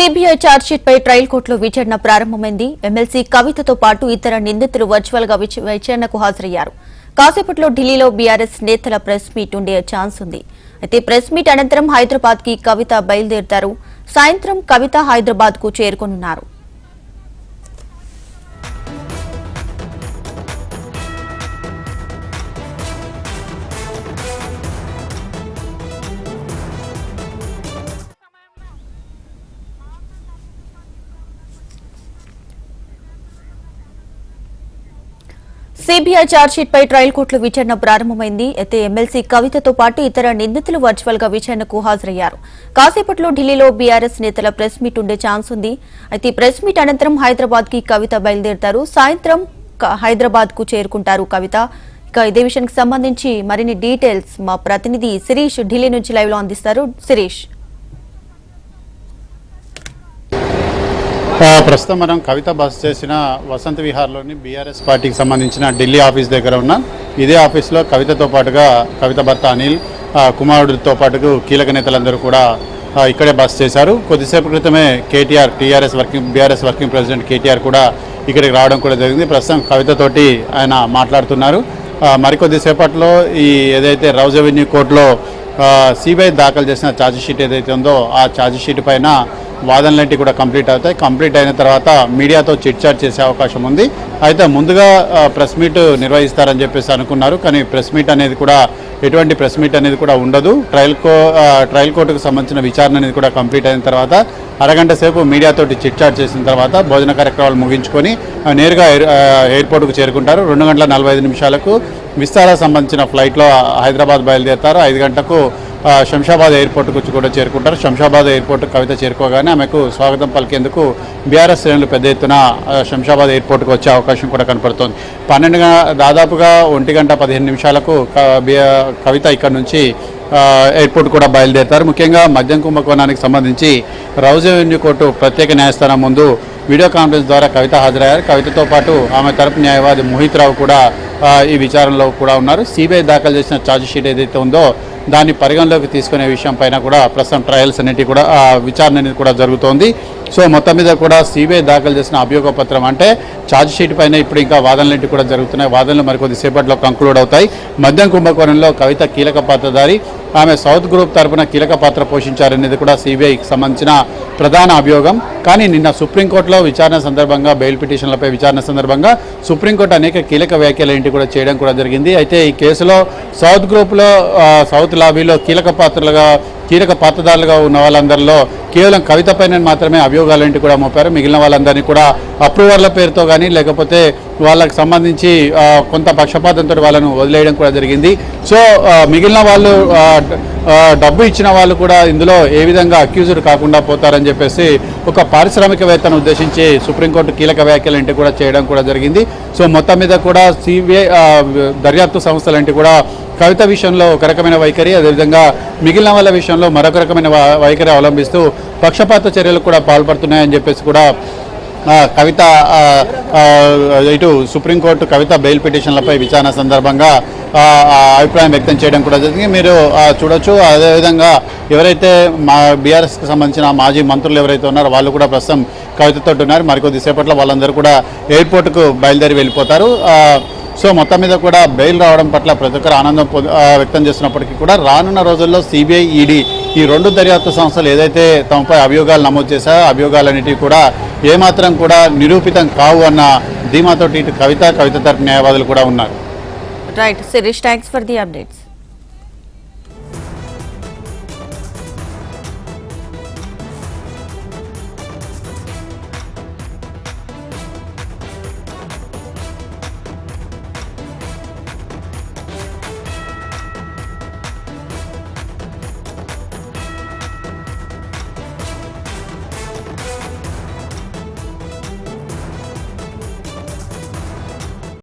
CBI పై trial కోర్టులో విచారణ ప్రారంభమైంది. ఎమ్మెల్సీ కవితతో పాటు ఇతర నిందితులు వర్చువల్గా విచారణకు హాజరయ్యారు. కాసేపట్లో ఢిల్లీలో బీఆర్ఎస్ నేతల ప్రెస్ మీట్ ఉండే ఛాన్స్ ఉంది. అయితే ప్రెస్ మీట్ అనంతరం హైదరాబాద్కి కవిత బయలుదేరుతారు. సాయంత్రం కవిత హైదరాబాద్కు చేరుకోనున్నారు. సిబిఐ ఛార్జ్షీట్ పై ట్రయల్ కోర్టులో విచారణ ప్రారంభమైంది. అయితే ఎమ్మెల్సీ కవితతో పాటు ఇతర నిందితులు వర్చువల్గా విచారణకు హాజరయ్యారు. కాసేపట్లో ఢిల్లీలో బీఆర్ఎస్ నేతల ప్రెస్ మీట్ ఉండే ఛాన్స్ ఉంది. అయితే ప్రెస్ మీట్ అనంతరం హైదరాబాద్కి కవిత బయలుదేరుతారు. సాయంత్రం హైదరాబాద్కు చేరుకుంటారు కవిత. ఇక ఇదే విషయానికి సంబంధించి మరిన్ని డీటెయిల్స్ మా ప్రతినిధి శిరీష్ ఢిల్లీ నుంచి లైవ్లో అందిస్తారు. శిరీష్. ప్రస్తుతం. మనం కవిత బస్ చేసిన వసంత విహార్లోని బీఆర్ఎస్ పార్టీకి సంబంధించిన ఢిల్లీ ఆఫీస్ దగ్గర ఉన్న. ఇదే ఆఫీస్లో కవితతో పాటుగా కవిత భర్త అనిల్ కుమారుడితో పాటుకు కీలక నేతలందరూ కూడా ఇక్కడే బస్ చేశారు. కొద్దిసేపు క్రితమే KTR TRS working BRS working president KTR కూడా ఇక్కడికి రావడం కూడా జరిగింది. ప్రస్తుతం కవితతోటి ఆయన మాట్లాడుతున్నారు. మరికొద్దిసేపట్లో ఈ ఏదైతే రౌజ్ అవెన్యూ కోర్టులో సిబిఐ దాఖలు చేసిన ఛార్జ్ షీట్ ఏదైతే ఉందో ఆ ఛార్జ్ షీట్ పైన వాదనలంటి కూడా కంప్లీట్ అవుతాయి. కంప్లీట్ అయిన తర్వాత మీడియాతో చిట్ చాట్ చేసే అవకాశం ఉంది. అయితే ముందుగా ప్రెస్ మీట్ నిర్వహిస్తారని చెప్పేసి అనుకున్నారు. కానీ ప్రెస్ మీట్ అనేది కూడా ఎటువంటి ప్రెస్ మీట్ అనేది కూడా ఉండదు. ట్రయల్ కో ట్రయల్ కోర్టుకు సంబంధించిన విచారణ అనేది కూడా కంప్లీట్ అయిన తర్వాత అరగంట సేపు మీడియాతోటి చిట్ చాట్ చేసిన తర్వాత భోజన కార్యక్రమాలు ముగించుకొని నేరుగా ఎయిర్ ఎయిర్పోర్ట్కు చేరుకుంటారు. రెండు గంటల నలభై ఐదు నిమిషాలకు విస్తారా సంబంధించిన ఫ్లైట్లో హైదరాబాద్ బయలుదేరుతారు. ఐదు గంటలకు శంషాబాద్ ఎయిర్పోర్ట్కు వచ్చి కూడా చేరుకుంటారు. శంషాబాద్ ఎయిర్పోర్ట్ కవిత చేరుకోగానే ఆమెకు స్వాగతం పలికేందుకు బీఆర్ఎస్ శ్రేణులు పెద్ద ఎత్తున శంషాబాద్ ఎయిర్పోర్ట్కు వచ్చే అవకాశం కూడా కనపడుతోంది. పన్నెండు దాదాపుగా ఒంటి గంట పదిహేను నిమిషాలకు కవిత ఇక్కడ నుంచి ఎయిర్పోర్ట్ కూడా బయలుదేరుతారు. ముఖ్యంగా మద్యం కుంభకోణానికి సంబంధించి రౌజ్ రెవెన్యూ కోర్టు ప్రత్యేక న్యాయస్థానం ముందు వీడియో కాన్ఫరెన్స్ ద్వారా కవిత హాజరయ్యారు. కవితతో పాటు ఆమె తరపు న్యాయవాది మోహిత్ రావు కూడా ఈ విచారణలో కూడా ఉన్నారు. సిబిఐ దాఖలు చేసిన ఛార్జ్ షీట్ ఏదైతే ఉందో దాన్ని పరిగణలోకి తీసుకునే విషయం పైన కూడా ప్రస్తుతం ట్రయల్స్ అనేటివి కూడా విచారణ అనేది కూడా జరుగుతోంది. సో మొత్తం మీద కూడా సిబిఐ దాఖలు చేసిన అభియోగ పత్రం అంటే ఛార్జ్షీట్ పైన ఇప్పుడు ఇంకా వాదనలు కూడా జరుగుతున్నాయి. వాదనలు మరికొద్ది సేపట్లో కంక్లూడ్ అవుతాయి. మద్యం కుంభకోణంలో కవిత కీలక పాత్రధారి. ఆమె సౌత్ గ్రూప్ తరపున కీలక పాత్ర పోషించారనేది కూడా సిబిఐకి సంబంధించిన ప్రధాన అభియోగం. కానీ నిన్న సుప్రీంకోర్టులో విచారణ సందర్భంగా బెయిల్ పిటిషన్లపై విచారణ సందర్భంగా సుప్రీంకోర్టు అనేక కీలక వ్యాఖ్యలు ఏంటి కూడా చేయడం కూడా జరిగింది. అయితే ఈ కేసులో సౌత్ గ్రూప్లో సౌత్ లాబీలో కీలక పాత్రలుగా కీలక పాత్రదారులుగా ఉన్న వాళ్ళందరిలో కేవలం కవిత పైన మాత్రమే అభియోగాలంటే కూడా మోపారు. మిగిలిన వాళ్ళందరినీ కూడా అప్రూవర్ల పేరుతో కానీ లేకపోతే వాళ్ళకి సంబంధించి కొంత పక్షపాతంతో వాళ్ళను వదిలేయడం కూడా జరిగింది. సో మిగిలిన వాళ్ళు డబ్బు ఇచ్చిన వాళ్ళు కూడా ఇందులో ఏ విధంగా అక్యూజ్డ్ కాకుండా పోతారని చెప్పేసి ఒక పారిశ్రామికవేత్తను ఉద్దేశించి సుప్రీంకోర్టు కీలక వ్యాఖ్యలు కూడా చేయడం కూడా జరిగింది. సో మొత్తం మీద కూడా సిబిఐ దర్యాప్తు సంస్థలంటే కూడా కవిత విషయంలో ఒక రకమైన వైఖరి అదేవిధంగా మిగిలిన వాళ్ళ విషయంలో మరొక రకమైన వైఖరి అవలంబిస్తూ పక్షపాత చర్యలు కూడా పాల్పడుతున్నాయని చెప్పేసి కూడా కవిత ఇటు సుప్రీంకోర్టు కవిత బెయిల్ పిటిషన్లపై విచారణ సందర్భంగా అభిప్రాయం వ్యక్తం చేయడం కూడా జరిగింది. మీరు చూడొచ్చు. అదేవిధంగా ఎవరైతే మా బీఆర్ఎస్కి సంబంధించిన మాజీ మంత్రులు ఎవరైతే ఉన్నారో వాళ్ళు కూడా ప్రస్తుతం కవితతో ఉన్నారు. మరికొద్దిసేపట్లో వాళ్ళందరూ కూడా ఎయిర్పోర్ట్కు బయలుదేరి వెళ్ళిపోతారు. సో మొత్తం మీద కూడా బెయిల్ రావడం పట్ల ప్రతి ఒక్కరు ఆనందం పొంద- వ్యక్తం చేస్తున్నప్పటికీ కూడా రానున్న రోజుల్లో సిబిఐ ఈడీ ఈ రెండు దర్యాప్తు సంస్థలు ఏదైతే తమపై అభియోగాలు నమోదు చేశాయో అభియోగాలన్నిటివి కూడా ఏమాత్రం కూడా నిరూపితం కావు అన్న ధీమాతోటి ఇటు కవిత కవిత తరపు న్యాయవాదులు కూడా ఉన్నారు. Right Sirish thanks for the updates